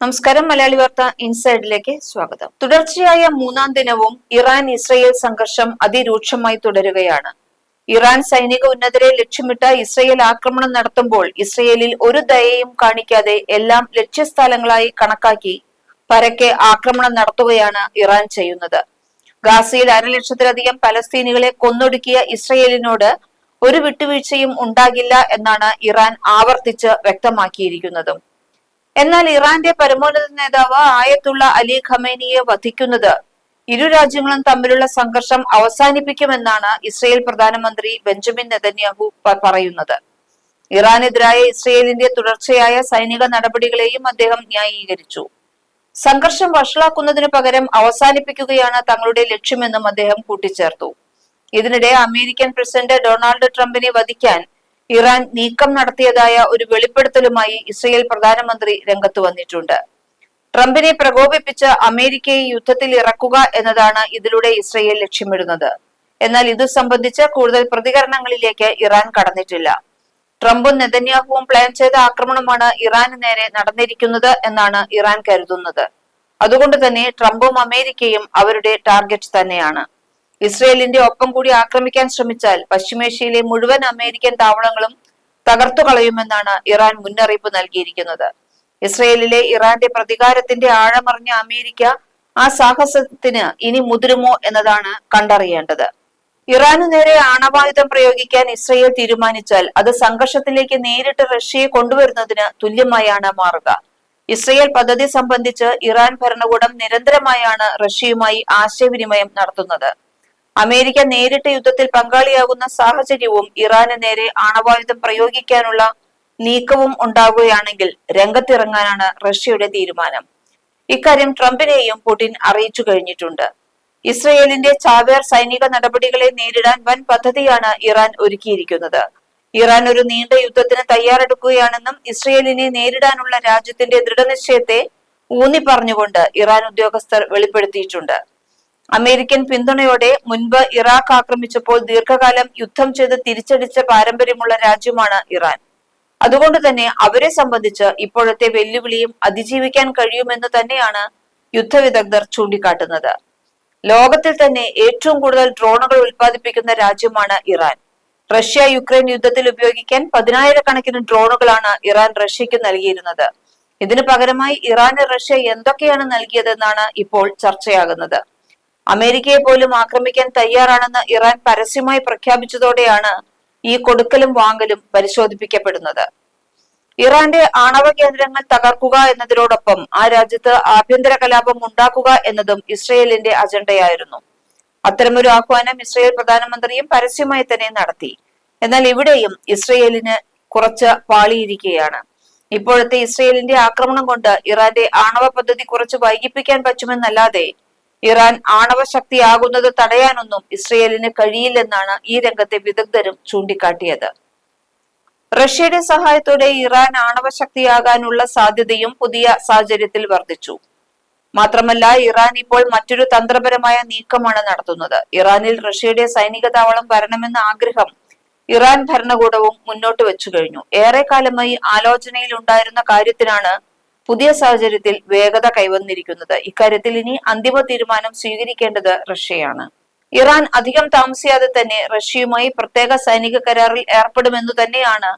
നമസ്കാരം മലയാളി വാർത്ത ഇൻസൈഡിലേക്ക് സ്വാഗതം. തുടർച്ചയായ മൂന്നാം ദിനവും ഇറാൻ ഇസ്രയേൽ സംഘർഷം അതിരൂക്ഷമായി തുടരുകയാണ്. ഇറാൻ സൈനിക ഉന്നതരെ ലക്ഷ്യമിട്ട് ഇസ്രയേൽ ആക്രമണം നടത്തുമ്പോൾ ഇസ്രയേലിൽ ഒരു ദയയും കാണിക്കാതെ എല്ലാം ലക്ഷ്യസ്ഥലങ്ങളായി കണക്കാക്കി പരക്കെ ആക്രമണം നടത്തുകയാണ് ഇറാൻ ചെയ്യുന്നത്. ഗാസയിൽ അരലക്ഷത്തിലധികം പലസ്തീനികളെ കൊന്നൊടുക്കിയ ഇസ്രയേലിനോട് ഒരു വിട്ടുവീഴ്ചയും ഉണ്ടാകില്ല എന്നാണ് ഇറാൻ ആവർത്തിച്ച് വ്യക്തമാക്കിയിരിക്കുന്നതും. എന്നാൽ ഇറാന്റെ പരമോന്നത നേതാവ് ആയത്തുള്ള അലി ഖമേനിയെ വധിക്കുന്നത്. ഇരു രാജ്യങ്ങളും തമ്മിലുള്ള സംഘർഷം അവസാനിപ്പിക്കുമെന്നാണ് ഇസ്രയേൽ പ്രധാനമന്ത്രി ബെഞ്ചമിൻ നെതന്യാഹു പറയുന്നത്. ഇറാനെതിരായ ഇസ്രയേലിന്റെ തുടർച്ചയായ സൈനിക നടപടികളെയും അദ്ദേഹം ന്യായീകരിച്ചു. സംഘർഷം വഷളാക്കുന്നതിനു പകരം അവസാനിപ്പിക്കുകയാണ് തങ്ങളുടെ ലക്ഷ്യമെന്നും അദ്ദേഹം കൂട്ടിച്ചേർത്തു. ഇതിനിടെ അമേരിക്കൻ പ്രസിഡന്റ് ഡൊണാൾഡ് ട്രംപിനെ വധിക്കാൻ ഇറാൻ നീക്കം നടത്തിയതായ ഒരു വെളിപ്പെടുത്തലുമായി ഇസ്രയേൽ പ്രധാനമന്ത്രി രംഗത്ത് വന്നിട്ടുണ്ട്. ട്രംപിനെ പ്രകോപിപ്പിച്ച് അമേരിക്കയെ യുദ്ധത്തിൽ ഇറക്കുക എന്നതാണ് ഇതിലൂടെ ഇസ്രയേൽ ലക്ഷ്യമിടുന്നത്. എന്നാൽ ഇത് സംബന്ധിച്ച് കൂടുതൽ പ്രതികരണങ്ങളിലേക്ക് ഇറാൻ കടന്നിട്ടില്ല. ട്രംപും നെതന്യാഹുവും പ്ലാൻ ചെയ്ത ആക്രമണമാണ് ഇറാന് നേരെ നടന്നിരിക്കുന്നത് എന്നാണ് ഇറാൻ കരുതുന്നത്. അതുകൊണ്ട് തന്നെ ട്രംപും അമേരിക്കയും അവരുടെ ടാർഗറ്റ് തന്നെയാണ്. ഇസ്രയേലിന്റെ ഒപ്പം കൂടി ആക്രമിക്കാൻ ശ്രമിച്ചാൽ പശ്ചിമേഷ്യയിലെ മുഴുവൻ അമേരിക്കൻ താവളങ്ങളും തകർത്തു കളയുമെന്നാണ് ഇറാൻ മുന്നറിയിപ്പ് നൽകിയിരിക്കുന്നത്. ഇസ്രയേലിലെ ഇറാന്റെ പ്രതികാരത്തിന്റെ ആഴമറിഞ്ഞ അമേരിക്ക ആ സാഹസത്തിന് ഇനി മുതിരുമോ എന്നതാണ് കണ്ടറിയേണ്ടത്. ഇറാനു നേരെ ആണവായുധം പ്രയോഗിക്കാൻ ഇസ്രയേൽ തീരുമാനിച്ചാൽ അത് സംഘർഷത്തിലേക്ക് നേരിട്ട് റഷ്യയെ കൊണ്ടുവരുന്നതിന് തുല്യമായാണ് മാറുക. ഇസ്രയേൽ പദ്ധതി സംബന്ധിച്ച് ഇറാൻ ഭരണകൂടം നിരന്തരമായാണ് റഷ്യയുമായി ആശയവിനിമയം നടത്തുന്നത്. അമേരിക്ക നേരിട്ട് യുദ്ധത്തിൽ പങ്കാളിയാകുന്ന സാഹചര്യവും ഇറാന് നേരെ ആണവായുധം പ്രയോഗിക്കാനുള്ള നീക്കവും ഉണ്ടാകുകയാണെങ്കിൽ രംഗത്തിറങ്ങാനാണ് റഷ്യയുടെ തീരുമാനം. ഇക്കാര്യം ട്രംപിനെയും പുടിൻ അറിയിച്ചു കഴിഞ്ഞിട്ടുണ്ട്. ഇസ്രയേലിന്റെ ചാവേർ സൈനിക നടപടികളെ നേരിടാൻ വൻ പദ്ധതിയാണ് ഇറാൻ ഒരുക്കിയിരിക്കുന്നത്. ഇറാൻ ഒരു നീണ്ട യുദ്ധത്തിന് തയ്യാറെടുക്കുകയാണെന്നും ഇസ്രയേലിനെ നേരിടാനുള്ള രാജ്യത്തിന്റെ ദൃഢനിശ്ചയത്തെ ഊന്നി പറഞ്ഞുകൊണ്ട് ഇറാൻ ഉദ്യോഗസ്ഥർ വെളിപ്പെടുത്തിയിട്ടുണ്ട്. അമേരിക്കൻ പിന്തുണയോടെ മുൻപ് ഇറാഖ് ആക്രമിച്ചപ്പോൾ ദീർഘകാലം യുദ്ധം ചെയ്ത് തിരിച്ചടിച്ച പാരമ്പര്യമുള്ള രാജ്യമാണ് ഇറാൻ. അതുകൊണ്ട് തന്നെ അവരെ സംബന്ധിച്ച് ഇപ്പോഴത്തെ വെല്ലുവിളിയും അതിജീവിക്കാൻ കഴിയുമെന്ന് തന്നെയാണ് യുദ്ധവിദഗ്ധർ ചൂണ്ടിക്കാട്ടുന്നത്. ലോകത്തിൽ തന്നെ ഏറ്റവും കൂടുതൽ ഡ്രോണുകൾ ഉൽപ്പാദിപ്പിക്കുന്ന രാജ്യമാണ് ഇറാൻ. റഷ്യ യുക്രൈൻ യുദ്ധത്തിൽ ഉപയോഗിക്കാൻ പതിനായിരക്കണക്കിന് ഡ്രോണുകളാണ് ഇറാൻ റഷ്യക്ക് നൽകിയിരുന്നത്. ഇതിനു പകരമായി ഇറാന് റഷ്യ എന്തൊക്കെയാണ് നൽകിയതെന്നാണ് ഇപ്പോൾ ചർച്ചയാകുന്നത്. അമേരിക്കയെ പോലും ആക്രമിക്കാൻ തയ്യാറാണെന്ന് ഇറാൻ പരസ്യമായി പ്രഖ്യാപിച്ചതോടെയാണ് ഈ കൊടുക്കലും വാങ്ങലും പരിശോധിപ്പിക്കപ്പെടുന്നത്. ഇറാന്റെ ആണവ കേന്ദ്രങ്ങൾ തകർക്കുക എന്നതിനോടൊപ്പം ആ രാജ്യത്ത് ആഭ്യന്തര കലാപം ഉണ്ടാക്കുക എന്നതും ഇസ്രയേലിന്റെ അജണ്ടയായിരുന്നു. അത്തരമൊരു ആഹ്വാനം ഇസ്രയേൽ പ്രധാനമന്ത്രിയും പരസ്യമായി തന്നെ നടത്തി. എന്നാൽ ഇവിടെയും ഇസ്രയേലിന് കുറച്ച് പാളിയിരിക്കുകയാണ്. ഇപ്പോഴത്തെ ഇസ്രയേലിന്റെ ആക്രമണം കൊണ്ട് ഇറാന്റെ ആണവ പദ്ധതി കുറച്ച് വൈകിപ്പിക്കാൻ പറ്റുമെന്നല്ലാതെ ഇറാൻ ആണവ ശക്തിയാകുന്നത് തടയാനൊന്നും ഇസ്രയേലിന് കഴിയില്ലെന്നാണ് ഈ രംഗത്തെ വിദഗ്ധരും ചൂണ്ടിക്കാട്ടിയത്. റഷ്യയുടെ സഹായത്തോടെ ഇറാൻ ആണവ ശക്തിയാകാനുള്ള സാധ്യതയും പുതിയ സാഹചര്യത്തിൽ വർദ്ധിച്ചു. മാത്രമല്ല ഇറാൻ ഇപ്പോൾ മറ്റൊരു തന്ത്രപരമായ നീക്കമാണ് നടത്തുന്നത്. ഇറാനിൽ റഷ്യയുടെ സൈനിക താവളം വരണമെന്ന ആഗ്രഹം ഇറാൻ ഭരണകൂടവും മുന്നോട്ട് വെച്ചു കഴിഞ്ഞു. ഏറെക്കാലമായി ആലോചനയിൽ ഉണ്ടായിരുന്ന കാര്യത്തിനാണ് പുതിയ സാഹചര്യത്തിൽ വേഗത കൈവന്നിരിക്കുന്നത്. ഇക്കാര്യത്തിൽ ഇനി അന്തിമ തീരുമാനം സ്വീകരിക്കേണ്ടത് റഷ്യയാണ്. ഇറാൻ അധികം താമസിയാതെ തന്നെ റഷ്യയുമായി പ്രത്യേക സൈനിക കരാറിൽ ഏർപ്പെടുമെന്നു തന്നെയാണ്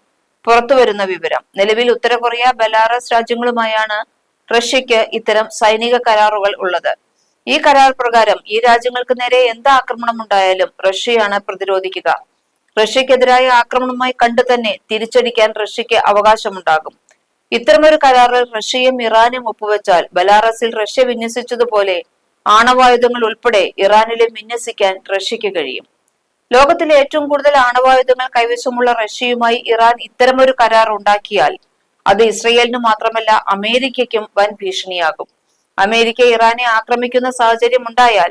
പുറത്തുവരുന്ന വിവരം. നിലവിൽ ഉത്തര കൊറിയ ബലാറസ് രാജ്യങ്ങളുമായാണ് റഷ്യക്ക് ഇത്തരം സൈനിക കരാറുകൾ ഉള്ളത്. ഈ കരാർ പ്രകാരം ഈ രാജ്യങ്ങൾക്ക് നേരെ എന്ത് ആക്രമണം ഉണ്ടായാലും റഷ്യയാണ് പ്രതിരോധിക്കുക. റഷ്യക്കെതിരായ ആക്രമണമായി കണ്ടു തന്നെ തിരിച്ചടിക്കാൻ റഷ്യക്ക് അവകാശമുണ്ടാകും. ഇത്തരമൊരു കരാറിൽ റഷ്യയും ഇറാനും ഒപ്പുവെച്ചാൽ ബലാറസിൽ റഷ്യ വിന്യസിച്ചതുപോലെ ആണവായുധങ്ങൾ ഉൾപ്പെടെ ഇറാനിലെ വിന്യസിക്കാൻ റഷ്യക്ക് കഴിയും. ലോകത്തിലെ ഏറ്റവും കൂടുതൽ ആണവായുധങ്ങൾ കൈവശമുള്ള റഷ്യയുമായി ഇറാൻ ഇത്തരമൊരു കരാർ ഉണ്ടാക്കിയാൽ അത് ഇസ്രയേലിന് മാത്രമല്ല അമേരിക്കയ്ക്കും വൻ ഭീഷണിയാകും. അമേരിക്ക ഇറാനെ ആക്രമിക്കുന്ന സാഹചര്യം ഉണ്ടായാൽ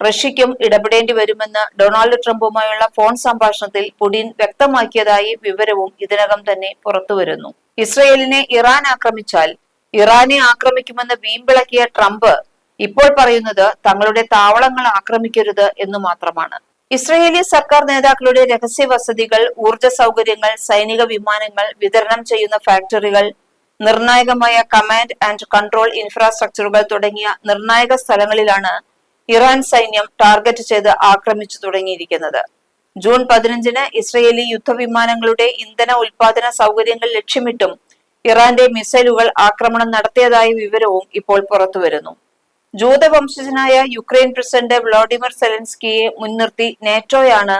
റഷ്യയ്ക്കും ഇടപെടേണ്ടി വരുമെന്ന് ഡൊണാൾഡ് ട്രംപുമായുള്ള ഫോൺ സംഭാഷണത്തിൽ പുടിൻ വ്യക്തമാക്കിയതായി വിവരവും ഇതിനകം തന്നെ പുറത്തുവരുന്നു. ഇസ്രയേലിനെ ഇറാൻ ആക്രമിച്ചാൽ ഇറാനെ ആക്രമിക്കുമെന്ന് വീമ്പിളക്കിയ ട്രംപ് ഇപ്പോൾ പറയുന്നത് തങ്ങളുടെ താവളങ്ങൾ ആക്രമിക്കരുത് എന്ന് മാത്രമാണ്. ഇസ്രയേലി സർക്കാർ നേതാക്കളുടെ രഹസ്യ വസതികൾ ഊർജ സൗകര്യങ്ങൾ സൈനിക വിമാനങ്ങൾ വിതരണം ചെയ്യുന്ന ഫാക്ടറികൾ നിർണായകമായ കമാൻഡ് ആൻഡ് കൺട്രോൾ ഇൻഫ്രാസ്ട്രക്ചറുകൾ തുടങ്ങിയ നിർണായക സ്ഥലങ്ങളിലാണ് ഇറാൻ സൈന്യം ടാർഗറ്റ് ചെയ്ത് ആക്രമിച്ചു തുടങ്ങിയിരിക്കുന്നത്. ജൂൺ പതിനഞ്ചിന് ഇസ്രയേലി യുദ്ധവിമാനങ്ങളുടെ ഇന്ധന ഉൽപാദന സൗകര്യങ്ങൾ ലക്ഷ്യമിട്ടും ഇറാന്റെ മിസൈലുകൾ ആക്രമണം നടത്തിയതായ വിവരവും ഇപ്പോൾ പുറത്തുവരുന്നു. ജൂതവംശജനായ യുക്രൈൻ പ്രസിഡന്റ് വ്ളാഡിമിർ സെലൻസ്കിയെ മുൻനിർത്തി നാറ്റോയാണ്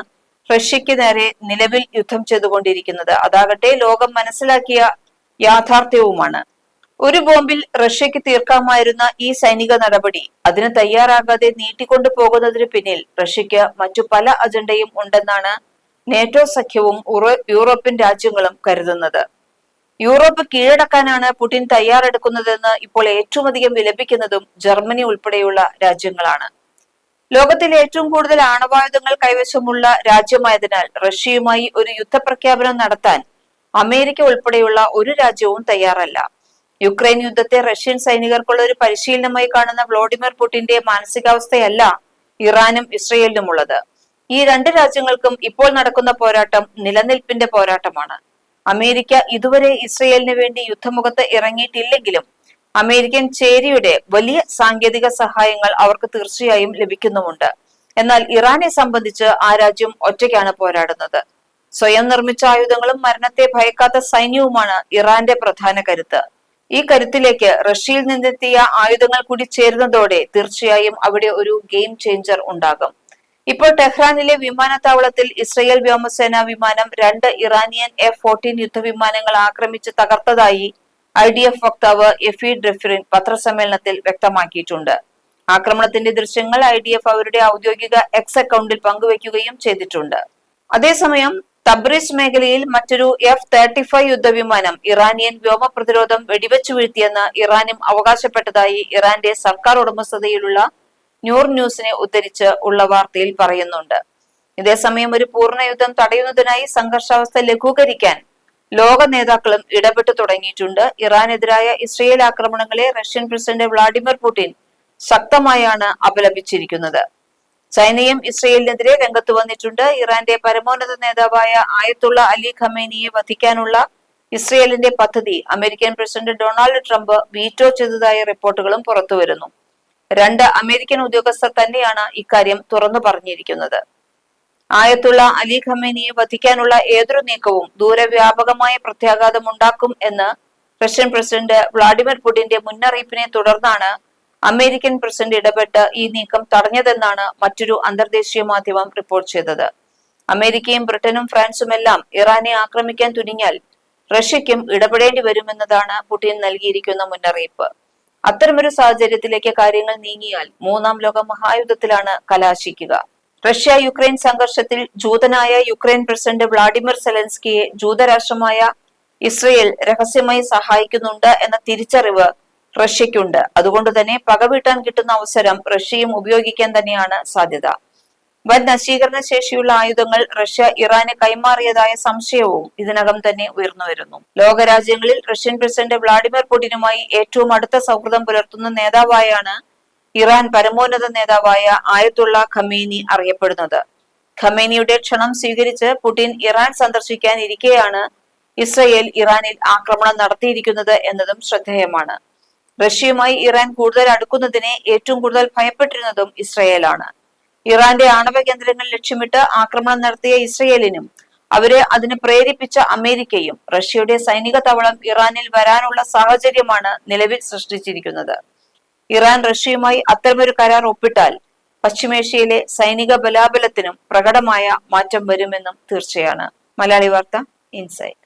റഷ്യയ്ക്ക് നേരെ നിലവിൽ യുദ്ധം ചെയ്തുകൊണ്ടിരിക്കുന്നത്. അതാകട്ടെ ലോകം മനസ്സിലാക്കിയ യാഥാർത്ഥ്യവുമാണ്. ഒരു ബോംബിൽ റഷ്യക്ക് തീർക്കാമായിരുന്ന ഈ സൈനിക നടപടി അതിന് തയ്യാറാകാതെ നീട്ടിക്കൊണ്ടു പോകുന്നതിന് പിന്നിൽ റഷ്യക്ക് മറ്റു പല അജണ്ടയും ഉണ്ടെന്നാണ് നേറ്റോ സഖ്യവും യൂറോപ്യൻ രാജ്യങ്ങളും കരുതുന്നത്. യൂറോപ്പ് കീഴടക്കാനാണ് പുടിൻ തയ്യാറെടുക്കുന്നതെന്ന് ഇപ്പോൾ ഏറ്റവും അധികം വിലപിക്കുന്നതും ജർമ്മനി ഉൾപ്പെടെയുള്ള രാജ്യങ്ങളാണ്. ലോകത്തിലെ ഏറ്റവും കൂടുതൽ ആണവായുധങ്ങൾ കൈവശമുള്ള രാജ്യമായതിനാൽ റഷ്യയുമായി ഒരു യുദ്ധപ്രഖ്യാപനം നടത്താൻ അമേരിക്ക ഉൾപ്പെടെയുള്ള ഒരു രാജ്യവും തയ്യാറല്ല. യുക്രൈൻ യുദ്ധത്തെ റഷ്യൻ സൈനികർക്കുള്ള ഒരു പരിശീലനമായി കാണുന്ന വ്ളോഡിമിർ പുടിന്റെ മാനസികാവസ്ഥയല്ല ഇറാനും ഇസ്രയേലിനും ഉള്ളത് ഈ രണ്ട് രാജ്യങ്ങൾക്കും ഇപ്പോൾ നടക്കുന്ന പോരാട്ടം നിലനിൽപ്പിന്റെ പോരാട്ടമാണ്. അമേരിക്ക ഇതുവരെ ഇസ്രയേലിന് വേണ്ടി യുദ്ധമുഖത്ത് ഇറങ്ങിയിട്ടില്ലെങ്കിലും അമേരിക്കൻ ചേരിയുടെ വലിയ സാങ്കേതിക സഹായങ്ങൾ അവർക്ക് തീർച്ചയായും ലഭിക്കുന്നുമുണ്ട്. എന്നാൽ ഇറാനെ സംബന്ധിച്ച് ആ രാജ്യം ഒറ്റയ്ക്കാണ് പോരാടുന്നത്. സ്വയം നിർമ്മിച്ച ആയുധങ്ങളും മരണത്തെ ഭയക്കാത്ത സൈന്യവുമാണ് ഇറാന്റെ പ്രധാന കരുത്ത്. ഈ കരുത്തിലേക്ക് റഷ്യയിൽ നിന്നെത്തിയ ആയുധങ്ങൾ കൂടി ചേരുന്നതോടെ തീർച്ചയായും അവിടെ ഒരു ഗെയിം ചേഞ്ചർ ഉണ്ടാകും. ഇപ്പോൾ ടെഹ്റാനിലെ വിമാനത്താവളത്തിൽ ഇസ്രയേൽ വ്യോമസേന വിമാനം രണ്ട് ഇറാനിയൻ എഫ് ഫോർട്ടീൻ യുദ്ധവിമാനങ്ങൾ ആക്രമിച്ച് തകർത്തതായി ഐ ഡി എഫ് വക്താവ് എഫി ഡ്രിഫ്രിൻ പത്രസമ്മേളനത്തിൽ വ്യക്തമാക്കിയിട്ടുണ്ട്. ആക്രമണത്തിന്റെ ദൃശ്യങ്ങൾ ഐ ഡി എഫ് അവരുടെ ഔദ്യോഗിക എക്സ് അക്കൗണ്ടിൽ പങ്കുവയ്ക്കുകയും ചെയ്തിട്ടുണ്ട്. അതേസമയം തബ്രീസ് മേഖലയിൽ മറ്റൊരു എഫ് തേർട്ടി ഫൈവ് യുദ്ധവിമാനം ഇറാനിയൻ വ്യോമ പ്രതിരോധം വെടിവെച്ചു വീഴ്ത്തിയെന്ന് ഇറാനും അവകാശപ്പെട്ടതായി ഇറാന്റെ സർക്കാർ ഉടമസ്ഥതയിലുള്ള ന്യൂർ ന്യൂസിനെ ഉദ്ധരിച്ച് ഉള്ള വാർത്തയിൽ പറയുന്നുണ്ട്. ഇതേസമയം ഒരു പൂർണ യുദ്ധം തടയുന്നതിനായി സംഘർഷാവസ്ഥ ലഘൂകരിക്കാൻ ലോക നേതാക്കളും ഇടപെട്ടു തുടങ്ങിയിട്ടുണ്ട്. ഇറാനെതിരായ ഇസ്രയേൽ ആക്രമണങ്ങളെ റഷ്യൻ പ്രസിഡന്റ് വ്ളാഡിമിർ പുടിൻ ശക്തമായാണ് അപലപിച്ചിരിക്കുന്നത്. ചൈനയും ഇസ്രയേലിനെതിരെ രംഗത്ത് വന്നിട്ടുണ്ട്. ഇറാന്റെ പരമോന്നത നേതാവായ ആയത്തുള്ള അലി ഖമേനിയെ വധിക്കാനുള്ള ഇസ്രയേലിന്റെ പദ്ധതി American president Donald Trump veto ചെയ്തതായ റിപ്പോർട്ടുകളും പുറത്തുവരുന്നു. രണ്ട് അമേരിക്കൻ ഉദ്യോഗസ്ഥർ തന്നെയാണ് ഇക്കാര്യം തുറന്നു പറഞ്ഞിരിക്കുന്നത്. ആയത്തുള്ള അലി ഖമേനിയെ വധിക്കാനുള്ള ഏതൊരു നീക്കവും ദൂരവ്യാപകമായ പ്രത്യാഘാതം ഉണ്ടാക്കും എന്ന് റഷ്യൻ പ്രസിഡന്റ് വ്ളാഡിമിർ പുടിന്റെ മുന്നറിയിപ്പിനെ തുടർന്നാണ് അമേരിക്കൻ പ്രസിഡന്റ് ഇടപെട്ട് ഈ നീക്കം തടഞ്ഞതെന്നാണ് മറ്റൊരു അന്തർദേശീയ മാധ്യമം റിപ്പോർട്ട് ചെയ്തത്. അമേരിക്കയും ബ്രിട്ടനും ഫ്രാൻസും എല്ലാം ഇറാനെ ആക്രമിക്കാൻ തുനിഞ്ഞാൽ റഷ്യയ്ക്കും ഇടപെടേണ്ടി വരുമെന്നതാണ് പുടിൻ നൽകിയിരിക്കുന്ന മുന്നറിയിപ്പ്. അത്തരമൊരു സാഹചര്യത്തിലേക്ക് കാര്യങ്ങൾ നീങ്ങിയാൽ മൂന്നാം ലോക മഹായുദ്ധത്തിലാണ് കലാശിക്കുക. റഷ്യ യുക്രൈൻ സംഘർഷത്തിൽ ജൂതനായ യുക്രൈൻ പ്രസിഡന്റ് വ്ളാഡിമിർ സെലൻസ്കിയെ ജൂതരാഷ്ട്രമായ ഇസ്രയേൽ രഹസ്യമായി സഹായിക്കുന്നുണ്ട് എന്ന തിരിച്ചറിവ് റഷ്യയ്ക്കുണ്ട് അതുകൊണ്ട് തന്നെ പകവീട്ടാൻ കിട്ടുന്ന അവസരം റഷ്യയും ഉപയോഗിക്കാൻ തന്നെയാണ് സാധ്യത. വൻ നശീകരണ ശേഷിയുള്ള ആയുധങ്ങൾ റഷ്യ ഇറാന് കൈമാറിയതായ സംശയവും ഇതിനകം തന്നെ ഉയർന്നു വരുന്നു. ലോകരാജ്യങ്ങളിൽ റഷ്യൻ പ്രസിഡന്റ് വ്ളാഡിമിർ പുടിനുമായി ഏറ്റവും അടുത്ത സൗഹൃദം പുലർത്തുന്ന നേതാവായാണ് ഇറാൻ പരമോന്നത നേതാവായ ആയത്തുള്ള ഖമേനി അറിയപ്പെടുന്നത്. ഖമേനിയുടെ ക്ഷണം സ്വീകരിച്ച് പുടിൻ ഇറാൻ സന്ദർശിക്കാൻ ഇരിക്കെയാണ് ഇസ്രയേൽ ഇറാനിൽ ആക്രമണം നടത്തിയിരിക്കുന്നത് എന്നതും ശ്രദ്ധേയമാണ്. റഷ്യയുമായി ഇറാൻ കൂടുതൽ അടുക്കുന്നതിനെ ഏറ്റവും കൂടുതൽ ഭയപ്പെട്ടിരുന്നതും ഇസ്രയേലാണ്. ഇറാന്റെ ആണവ കേന്ദ്രങ്ങൾ ലക്ഷ്യമിട്ട് ആക്രമണം നടത്തിയ ഇസ്രയേലിനും അവരെ അതിന് പ്രേരിപ്പിച്ച അമേരിക്കയും റഷ്യയുടെ സൈനിക തവളം ഇറാനിൽ വരാനുള്ള സാഹചര്യമാണ് നിലവിൽ സൃഷ്ടിച്ചിരിക്കുന്നത്. ഇറാൻ റഷ്യയുമായി അത്തരമൊരു കരാർ ഒപ്പിട്ടാൽ പശ്ചിമേഷ്യയിലെ സൈനിക ബലാബലത്തിനും പ്രകടമായ മാറ്റം വരുമെന്നും തീർച്ചയാണ്. മലയാളി വാർത്ത ഇൻസൈറ്റ്.